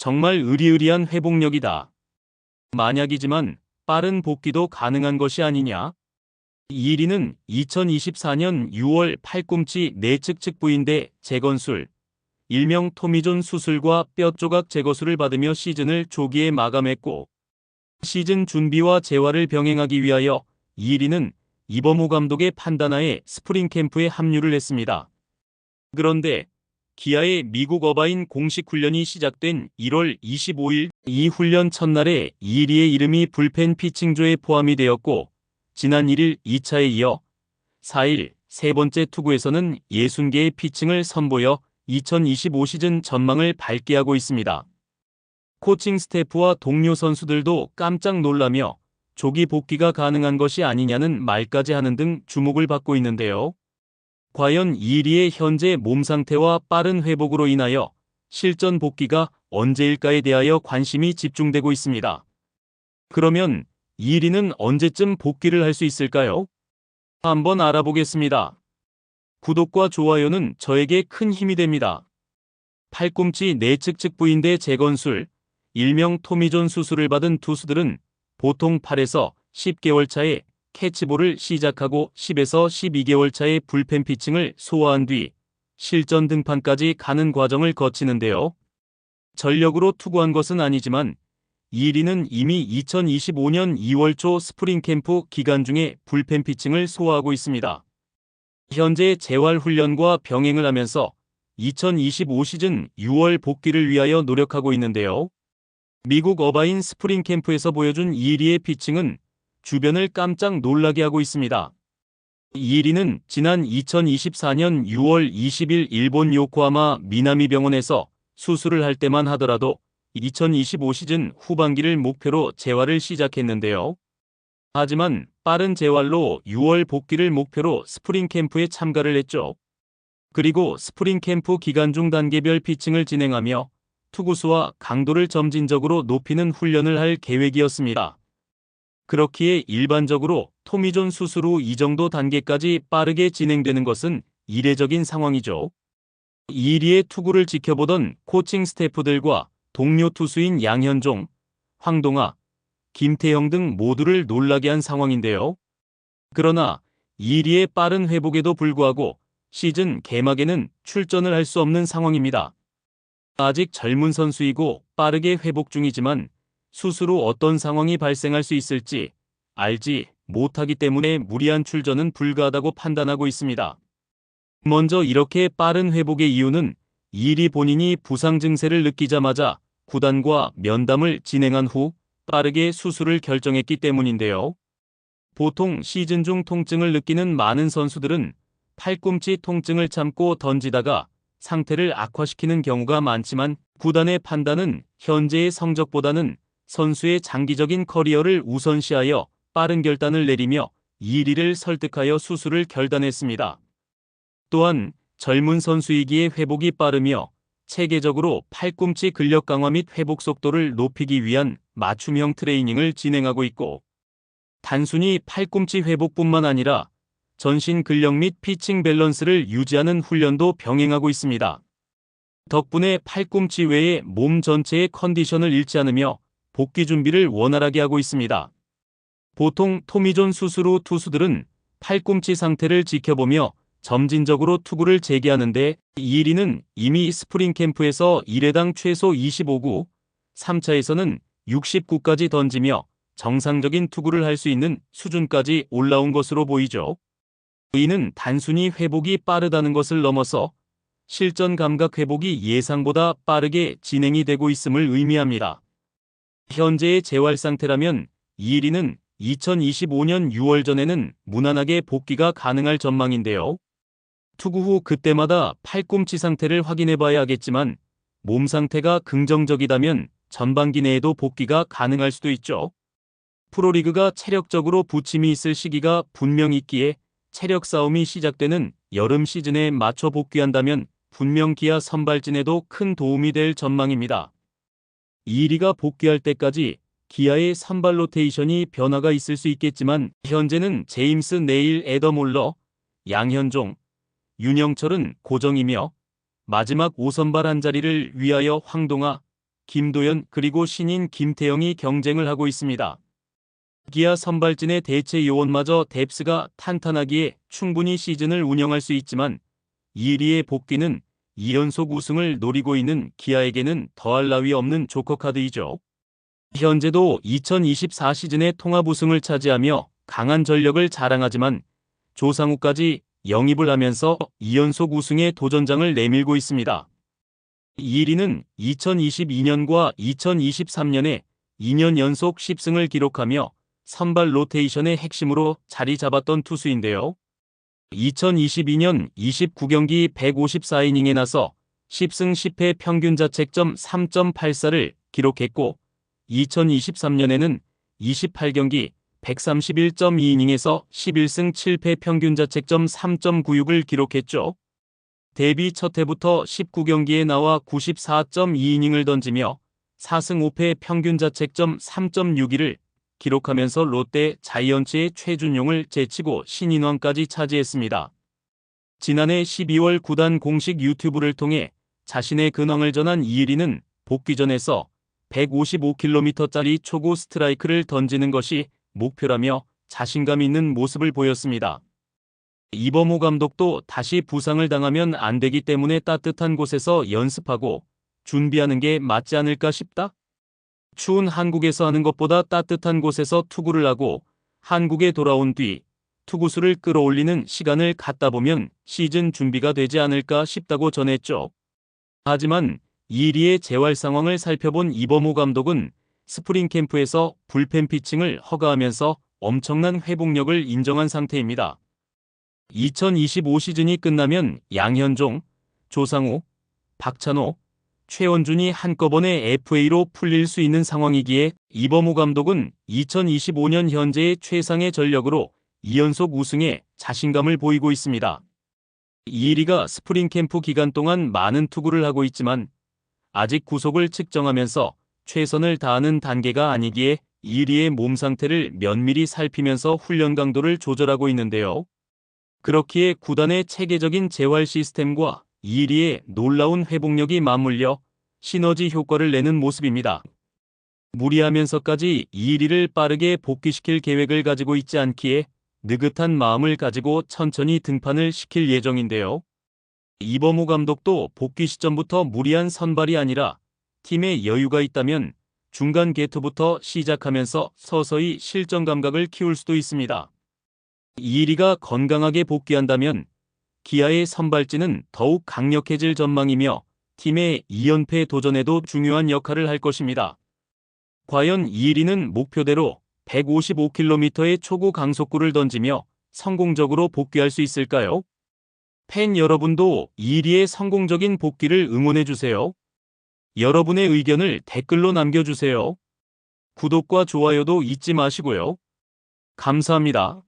정말 의리의리한 회복력이다. 만약이지만 빠른 복귀도 가능한 것이 아니냐? 이일이는 2024년 6월 팔꿈치 내측 측부인대 재건술, 일명 토미존 수술과 뼈 조각 제거술을 받으며 시즌을 조기에 마감했고 시즌 준비와 재활을 병행하기 위하여 이일이는 이범호 감독의 판단하에 스프링 캠프에 합류를 했습니다. 그런데 기아의 미국 어바인 공식 훈련이 시작된 1월 25일 이 훈련 첫날에 이일이의 이름이 불펜 피칭조에 포함이 되었고 지난 1일 2차에 이어 4일 세 번째 투구에서는 60개의 피칭을 선보여 2025 시즌 전망을 밝게 하고 있습니다. 코칭 스태프와 동료 선수들도 깜짝 놀라며 조기 복귀가 가능한 것이 아니냐는 말까지 하는 등 주목을 받고 있는데요. 과연 이리의 현재 몸 상태와 빠른 회복으로 인하여 실전 복귀가 언제일까에 대하여 관심이 집중되고 있습니다. 그러면 이리는 언제쯤 복귀를 할 수 있을까요? 한번 알아보겠습니다. 구독과 좋아요는 저에게 큰 힘이 됩니다. 팔꿈치 내측 측부인대 재건술, 일명 토미존 수술을 받은 투수들은 보통 8에서 10개월 차에 캐치볼을 시작하고 10에서 12개월 차에 불펜 피칭을 소화한 뒤 실전 등판까지 가는 과정을 거치는데요. 전력으로 투구한 것은 아니지만 이리는 이미 2025년 2월 초 스프링 캠프 기간 중에 불펜 피칭을 소화하고 있습니다. 현재 재활 훈련과 병행을 하면서 2025 시즌 6월 복귀를 위하여 노력하고 있는데요. 미국 어바인 스프링 캠프에서 보여준 이리의 피칭은 주변을 깜짝 놀라게 하고 있습니다. 이리는 지난 2024년 6월 20일 일본 요코하마 미나미 병원에서 수술을 할 때만 하더라도 2025 시즌 후반기를 목표로 재활을 시작했는데요. 하지만 빠른 재활로 6월 복귀를 목표로 스프링 캠프에 참가를 했죠. 그리고 스프링 캠프 기간 중 단계별 피칭을 진행하며 투구수와 강도를 점진적으로 높이는 훈련을 할 계획이었습니다. 그렇기에 일반적으로 토미존 수술 후 이 정도 단계까지 빠르게 진행되는 것은 이례적인 상황이죠. 이리의 투구를 지켜보던 코칭 스태프들과 동료 투수인 양현종, 황동아, 김태형 등 모두를 놀라게 한 상황인데요. 그러나 이리의 빠른 회복에도 불구하고 시즌 개막에는 출전을 할 수 없는 상황입니다. 아직 젊은 선수이고 빠르게 회복 중이지만 후 어떤 상황이 발생할 수 있을지 알지 못하기 때문에 무리한 출전은 불가하다고 판단하고 있습니다. 먼저 이렇게 빠른 회복의 이유는 이리 본인이 부상 증세를 느끼자마자 구단과 면담을 진행한 후 빠르게 수술을 결정했기 때문인데요. 보통 시즌 중 통증을 느끼는 많은 선수들은 팔꿈치 통증을 참고 던지다가 상태를 악화시키는 경우가 많지만 구단의 판단은 현재의 성적보다는 선수의 장기적인 커리어를 우선시하여 빠른 결단을 내리며 이리를 설득하여 수술을 결단했습니다. 또한 젊은 선수이기에 회복이 빠르며 체계적으로 팔꿈치 근력 강화 및 회복 속도를 높이기 위한 맞춤형 트레이닝을 진행하고 있고 단순히 팔꿈치 회복뿐만 아니라 전신 근력 및 피칭 밸런스를 유지하는 훈련도 병행하고 있습니다. 덕분에 팔꿈치 외에 몸 전체의 컨디션을 잃지 않으며 복귀 준비를 원활하게 하고 있습니다. 보통 토미존 수술 후 투수들은 팔꿈치 상태를 지켜보며 점진적으로 투구를 재개하는데 이일이는 이미 스프링 캠프에서 1회당 최소 25구, 3차에서는 60구까지 던지며 정상적인 투구를 할 수 있는 수준까지 올라온 것으로 보이죠. 이는 단순히 회복이 빠르다는 것을 넘어서 실전 감각 회복이 예상보다 빠르게 진행이 되고 있음을 의미합니다. 현재의 재활 상태라면 이일이는 2025년 6월 전에는 무난하게 복귀가 가능할 전망인데요. 투구 후 그때마다 팔꿈치 상태를 확인해 봐야 하겠지만 몸 상태가 긍정적이다면 전반기 내에도 복귀가 가능할 수도 있죠. 프로리그가 체력적으로 부침이 있을 시기가 분명 있기에 체력 싸움이 시작되는 여름 시즌에 맞춰 복귀한다면 분명 기아 선발진에도 큰 도움이 될 전망입니다. 이리가 복귀할 때까지 기아의 선발 로테이션이 변화가 있을 수 있겠지만 현재는 제임스 네일 에더몰러, 양현종, 윤영철은 고정이며 마지막 5선발 한 자리를 위하여 황동아, 김도연 그리고 신인 김태영이 경쟁을 하고 있습니다. 기아 선발진의 대체 요원마저 뎁스가 탄탄하기에 충분히 시즌을 운영할 수 있지만 2위의 복귀는 2연속 우승을 노리고 있는 기아에게는 더할 나위 없는 조커 카드이죠. 현재도 2024 시즌의 통합 우승을 차지하며 강한 전력을 자랑하지만 조상우까지 영입을 하면서 2연속 우승의 도전장을 내밀고 있습니다. 1위는 2022년과 2023년에 2년 연속 10승을 기록하며 선발 로테이션의 핵심으로 자리 잡았던 투수인데요. 2022년 29경기 154이닝에 나서 10승 10패 평균 자책점 3.84를 기록했고 2023년에는 28경기 131.2이닝에서 11승 7패 평균 자책점 3.96을 기록했죠. 데뷔 첫 해부터 19경기에 나와 94.2이닝을 던지며 4승 5패 평균 자책점 3.61을 기록하면서 롯데 자이언츠의 최준용을 제치고 신인왕까지 차지했습니다. 지난해 12월 구단 공식 유튜브를 통해 자신의 근황을 전한 이일이는 복귀전에서 155km짜리 초구 스트라이크를 던지는 것이 목표라며 자신감 있는 모습을 보였습니다. 이범호 감독도 다시 부상을 당하면 안 되기 때문에 따뜻한 곳에서 연습하고 준비하는 게 맞지 않을까 싶다? 추운 한국에서 하는 것보다 따뜻한 곳에서 투구를 하고 한국에 돌아온 뒤 투구수를 끌어올리는 시간을 갖다 보면 시즌 준비가 되지 않을까 싶다고 전했죠. 하지만 이리의 재활 상황을 살펴본 이범호 감독은 스프링 캠프에서 불펜 피칭을 허가하면서 엄청난 회복력을 인정한 상태입니다. 2025 시즌이 끝나면 양현종, 조상우, 박찬호, 최원준이 한꺼번에 FA로 풀릴 수 있는 상황이기에 이범호 감독은 2025년 현재의 최상의 전력으로 2연속 우승에 자신감을 보이고 있습니다. 이리가 스프링 캠프 기간 동안 많은 투구를 하고 있지만 아직 구속을 측정하면서 최선을 다하는 단계가 아니기에 이리의 몸 상태를 면밀히 살피면서 훈련 강도를 조절하고 있는데요. 그렇기에 구단의 체계적인 재활 시스템과 이리의 놀라운 회복력이 맞물려 시너지 효과를 내는 모습입니다. 무리하면서까지 이리를 빠르게 복귀시킬 계획을 가지고 있지 않기에 느긋한 마음을 가지고 천천히 등판을 시킬 예정인데요. 이범호 감독도 복귀 시점부터 무리한 선발이 아니라 팀에 여유가 있다면 중간 개투부터 시작하면서 서서히 실전 감각을 키울 수도 있습니다. 이리가 건강하게 복귀한다면 기아의 선발진은 더욱 강력해질 전망이며 팀의 2연패 도전에도 중요한 역할을 할 것입니다. 과연 이리는 목표대로 155km의 초구 강속구를 던지며 성공적으로 복귀할 수 있을까요? 팬 여러분도 이리의 성공적인 복귀를 응원해주세요. 여러분의 의견을 댓글로 남겨주세요. 구독과 좋아요도 잊지 마시고요. 감사합니다.